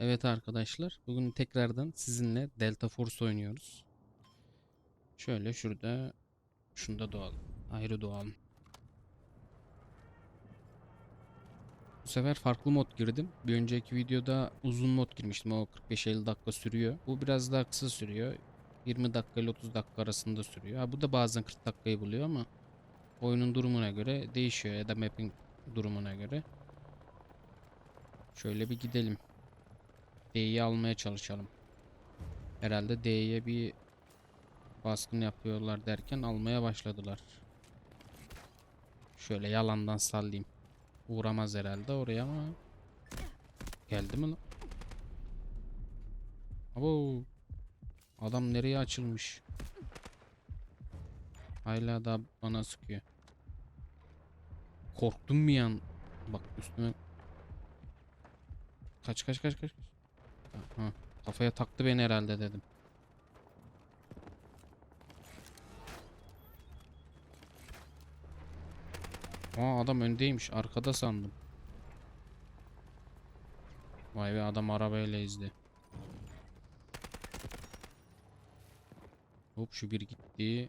Evet arkadaşlar, bugün tekrardan sizinle Delta Force oynuyoruz. Şöyle şurada, şunda doğalım. Ayrı doğalım. Bu sefer farklı mod girdim. Bir önceki videoda uzun mod girmiştim. O 45-50 dakika sürüyor. Bu biraz daha kısa sürüyor. 20 dakika ile 30 dakika arasında sürüyor. Ha, bu da bazen 40 dakikayı buluyor ama oyunun durumuna göre değişiyor ya da mapping durumuna göre. Şöyle bir gidelim. D'yi almaya çalışalım. Herhalde D'ye bir baskın yapıyorlar derken almaya başladılar. Şöyle yalandan sallayayım. Uğramaz herhalde oraya ama. Geldi mi lan? Abo. Adam nereye açılmış? Hala da bana sıkıyor. Korktum bir an. Bak üstüme. Kaç kaç kaç kaç. Aha, kafaya taktı beni herhalde dedim. Aa adam öndeymiş. Arkada sandım. Vay be adam arabayla izdi. Hop şu bir gitti.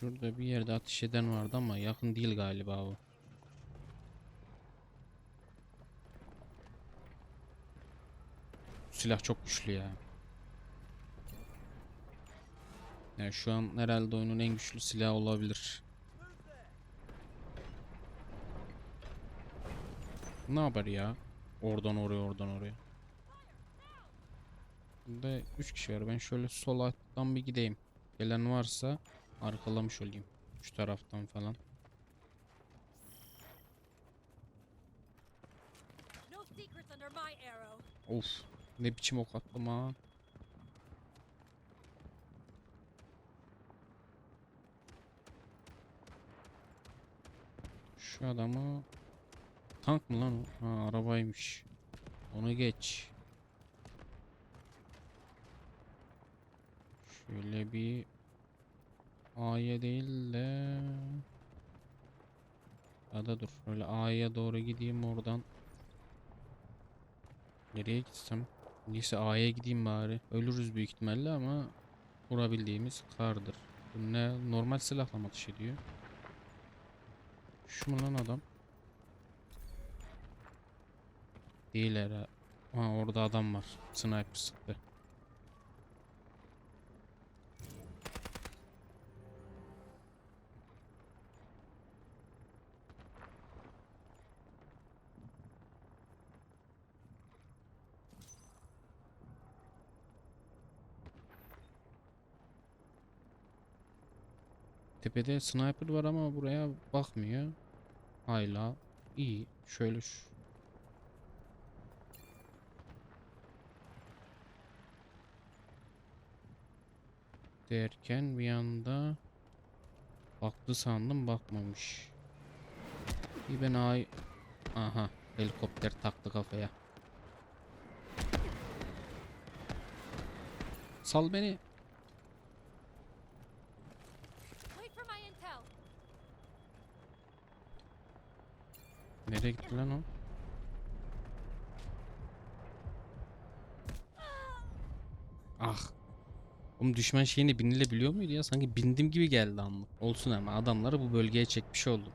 Şurada bir yerde ateş eden vardı ama yakın değil galiba o. Silah çok güçlü ya. Yani şu an herhalde oyunun en güçlü silahı olabilir. Ne haber ya? Oradan oraya oradan oraya. Burada 3 kişi var. Ben şöyle sol alttan bir gideyim. Gelen varsa arkalamış olayım. Şu taraftan falan. Of. Ne biçim ok attım ha. Şu adamı tank mı lan o? Ha arabaymış. Onu geç. Şöyle bir A'ya değil de ya da dur öyle A'ya doğru gideyim oradan Nereye gitsem? Neyse A'ya gideyim bari. Ölürüz büyük ihtimalle ama vurabildiğimiz kardır. Bu ne? Normal silahla mı ateş ediyor? Şu mu lan adam? Değil herhalde. Ha orada adam var. Sniper sıktı. Tepede sniper var ama buraya bakmıyor. Hala iyi. Şöyle şu. Derken bir anda baktı sandım bakmamış. Bir ben ay aha helikopter taktı kafaya. Sal beni. Nereye gitti lan o? Ah. Oğlum düşman şeyine binilebiliyor muydu ya? Sanki bindim gibi geldi anlık. Olsun ama adamları bu bölgeye çekmiş oldum.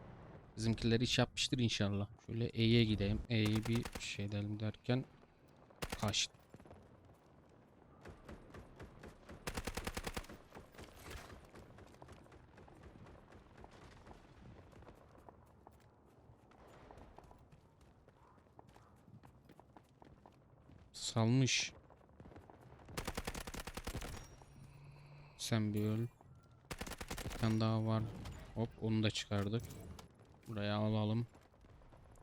Bizimkiler iş yapmıştır inşallah. Şöyle E'ye gideyim. E'yi bir şey edelim derken kaçtı. Salmış. Sen bir öl. Bir tane daha var. Hop onu da çıkardık. Buraya alalım.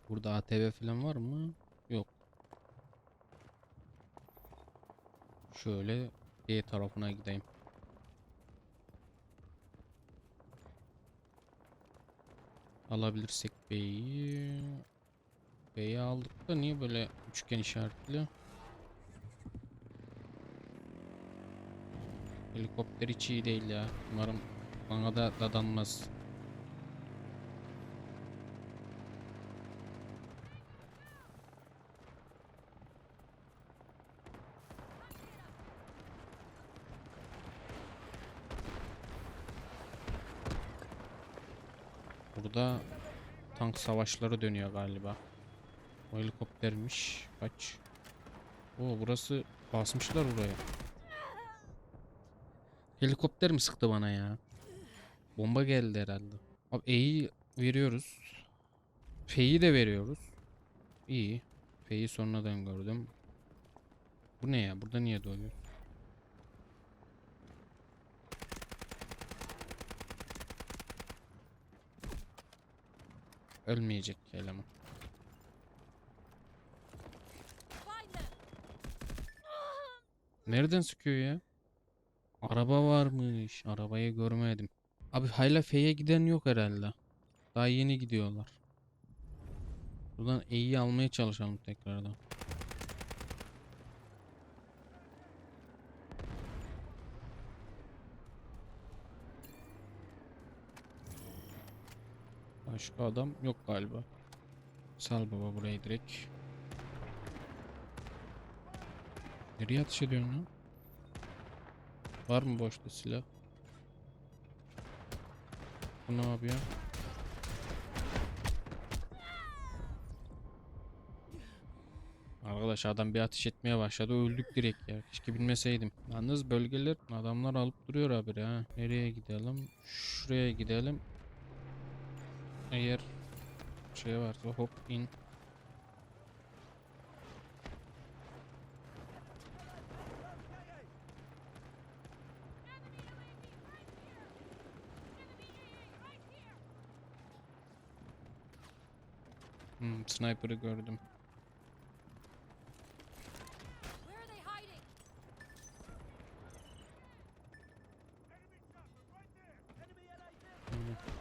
Burada ATV falan var mı? Yok. Şöyle B tarafına gideyim. Alabilirsek B'yi. B'yi aldık da niye böyle üçgen işaretli? Helikopter hiç iyi değil ya. Umarım bana da dadanmaz. Burada tank savaşları dönüyor galiba. O helikoptermiş. Kaç. Oo burası basmışlar buraya. Helikopter mi sıktı bana ya? Bomba geldi herhalde. Abi E'yi veriyoruz. F'yi de veriyoruz. İyi. F'yi sonradan gördüm. Bu ne ya? Burada niye doğuyor? Ölmeyecek eleman. Nereden sıkıyor ya? Araba varmış. Arabayı görmedim. Abi hala F'ye giden yok herhalde. Daha yeni gidiyorlar. Buradan E'yi almaya çalışalım tekrardan. Başka adam yok galiba. Sal baba burayı direkt. Nereye ateş ediyorsun lan? Var mı boşta silah? Bu ne yapıyor? Arkadaş adam bir ateş etmeye başladı öldük direkt ya. Keşke bilmeseydim. Yalnız bölgeler adamlar alıp duruyor abi ha. Nereye gidelim? Şuraya gidelim. Eğer şey varsa hop in. Sniper'ı gördüm.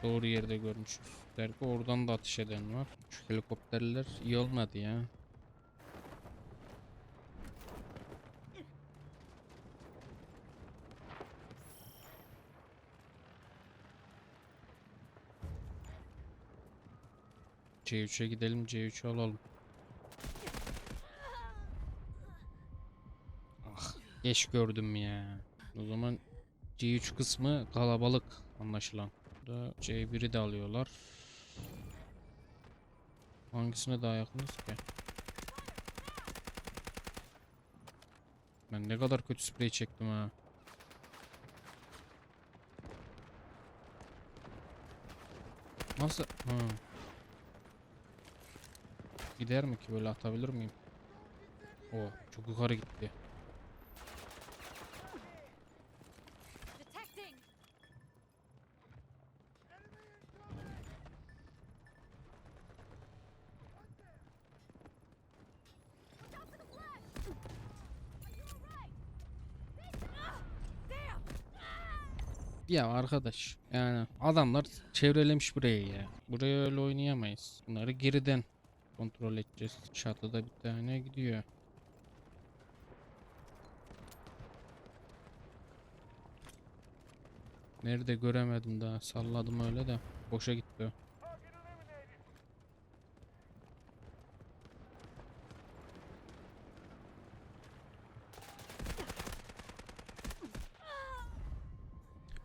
Doğru yerde görmüşüz. Belki oradan da ateş eden var. Şu helikopterler iyi olmadı ya. C3'e gidelim C3'ü alalım. Ah, geç gördüm ya. O zaman C3 kısmı kalabalık anlaşılan. Burada C1'i de alıyorlar. Hangisine daha yakınız ki? Ben ne kadar kötü sprey çektim ha. Nasıl? Ha. Gider mi ki böyle atabilir miyim? O çok yukarı gitti. Ya arkadaş yani adamlar çevrelemiş burayı ya. Buraya öyle oynayamayız. Bunları geriden kontrol edeceğiz. Çatıda bir tane gidiyor. Nerede göremedim daha. Salladım öyle de. Boşa gitti.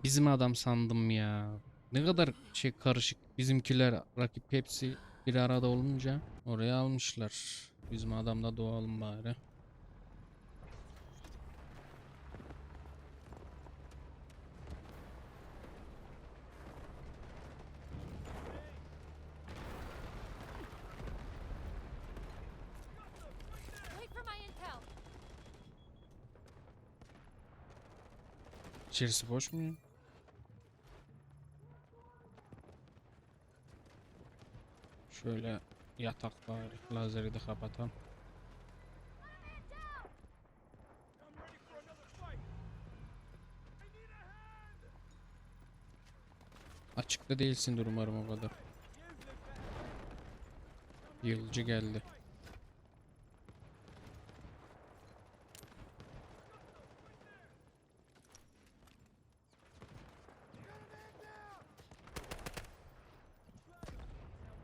Bizim adam sandım ya. Ne kadar şey karışık. Bizimkiler rakip hepsi bir arada olunca oraya almışlar. Bizim adam da doğalım bari. İçerisi boş mu? Şöyle yatak bari. Lazeri de kapatan. Açıkta değilsindir umarım o kadar. Yılcı geldi.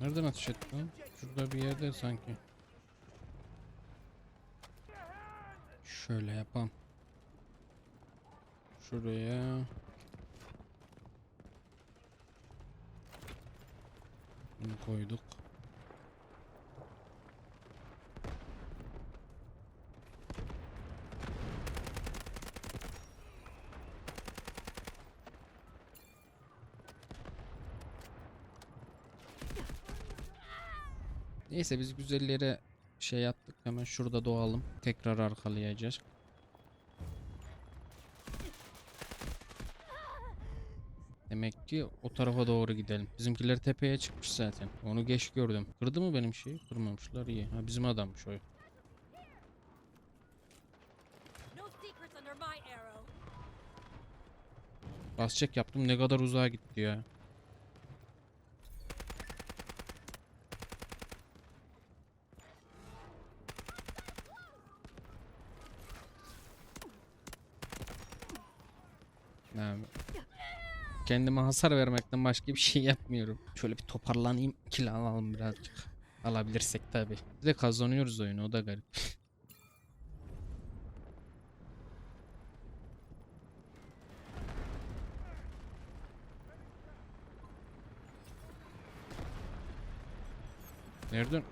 Nereden ateş etti? Şurada bir yerde sanki. Şöyle yapalım. Şuraya. Bunu koyduk. Neyse biz güzellere şey yaptık hemen şurada doğalım. Tekrar arkalayacağız. Demek ki o tarafa doğru gidelim. Bizimkiler tepeye çıkmış zaten. Onu geç gördüm. Kırdı mı benim şeyi? Kırmamışlar iyi. Ha bizim adammış o. Basacak yaptım ne kadar uzağa gitti ya. Yani kendime hasar vermekten başka bir şey yapmıyorum. Şöyle bir toparlanayım, kill alalım birazcık. Alabilirsek tabi. Bir de kazanıyoruz oyunu o da garip. Nereden?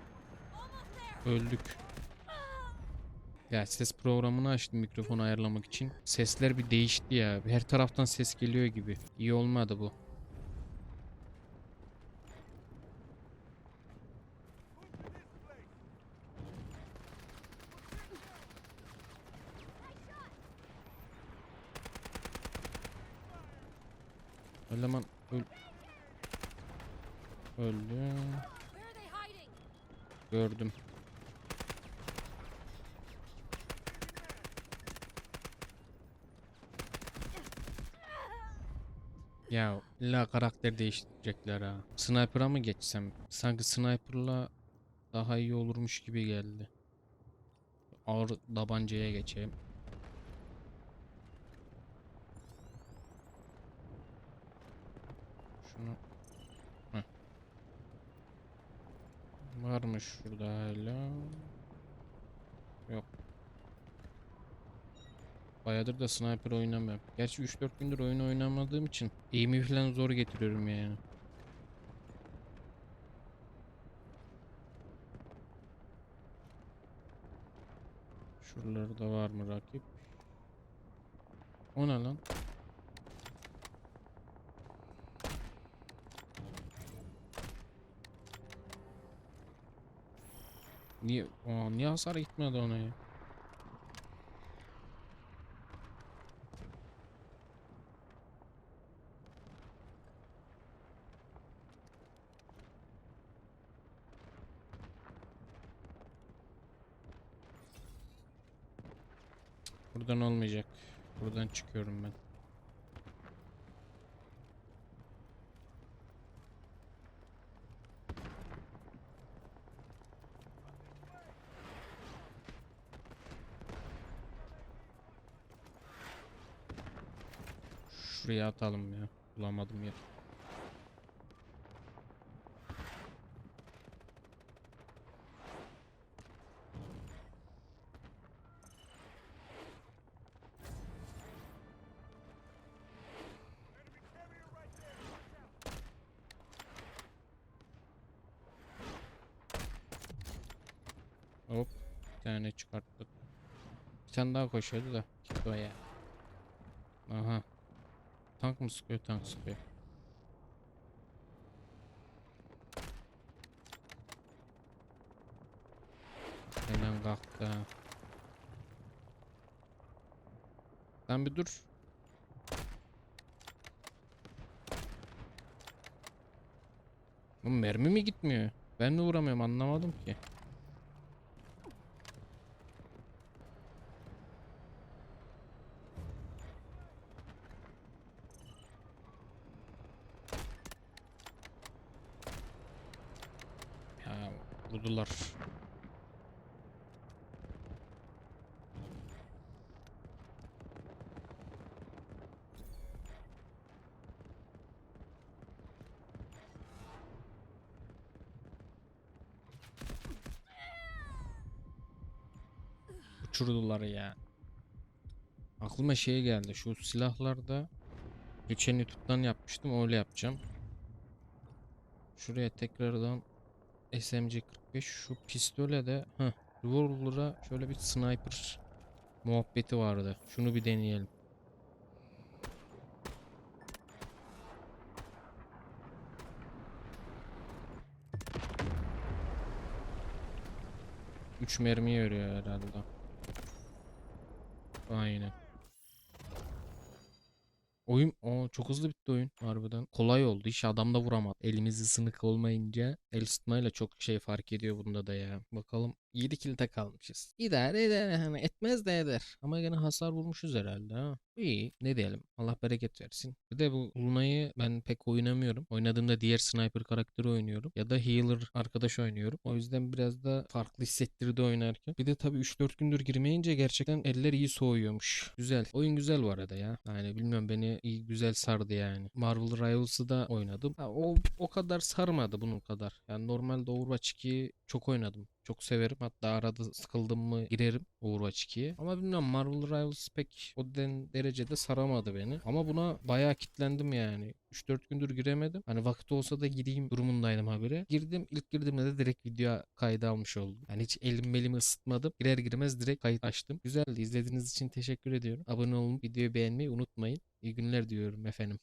Öldük. Ya ses programını açtım mikrofonu ayarlamak için. Sesler bir değişti ya. Her taraftan ses geliyor gibi. İyi olmadı bu. Eleman öl öldü. Gördüm. Ya illa karakter değiştirecekler ha. Sniper'a mı geçsem? Sanki sniper'la daha iyi olurmuş gibi geldi. Ağır tabancaya geçeyim. Şunu Heh. Varmış şurada hala. Bayağıdır da sniper oynamıyorum. Gerçi 3-4 gündür oyun oynamadığım için aim'i falan zor getiriyorum yani. Şuralarda var mı rakip? O ne lan? Niye, Aa, niye hasar gitmedi ona ya? Buradan olmayacak. Buradan çıkıyorum ben. Şuraya atalım ya. Bulamadım yer. Tane çıkarttık. Bir tane daha koşuyordu da. Gitti. Aha. Tank mı sıkıyor? Tank sıkıyor. Hemen kalktı. ha. Sen bir dur. Bu mermi mi gitmiyor? Ben mi vuramıyorum anlamadım ki. Ya vurdular. Uçurdular ya. Aklıma şey geldi. Şu silahlarda geçen YouTube'dan yapmıştım. Öyle yapacağım. Şuraya tekrardan SMG 45 şu pistole de heh, revolver'a şöyle bir sniper muhabbeti vardı. Şunu bir deneyelim. Üç mermi veriyor herhalde. Aynen. Oyun o çok hızlı bitti oyun harbiden. Kolay oldu. Hiç adam da vuramadı. Elimiz ısınık olmayınca el ısıtmayla çok şey fark ediyor bunda da ya. Bakalım 7 kilde kalmışız. İdare eder hani etmez de eder. Ama gene hasar vurmuşuz herhalde ha. İyi ne diyelim. Allah bereket versin. Bir de bu Luna'yı ben pek oynamıyorum. Oynadığımda diğer sniper karakteri oynuyorum. Ya da healer arkadaş oynuyorum. O yüzden biraz da farklı hissettirdi oynarken. Bir de tabii 3-4 gündür girmeyince gerçekten eller iyi soğuyormuş. Güzel. Oyun güzel bu arada ya. Yani bilmiyorum beni iyi güzel sardı yani. Marvel Rivals'ı da oynadım. Ha, o o kadar sarmadı bunun kadar. Yani normalde Overwatch 2'yi çok oynadım. Çok severim. Hatta arada sıkıldım mı girerim Overwatch 2'ye. Ama bilmiyorum Marvel Rivals pek o den derecede saramadı beni. Ama buna bayağı kitlendim yani. 3-4 gündür giremedim. Hani vakit olsa da gireyim durumundaydım habire. Girdim. ilk girdiğimde de direkt video kaydı almış oldum. Yani hiç elim belimi ısıtmadım. Girer girmez direkt kayıt açtım. Güzeldi. İzlediğiniz için teşekkür ediyorum. Abone olun, videoyu beğenmeyi unutmayın. İyi günler diyorum efendim.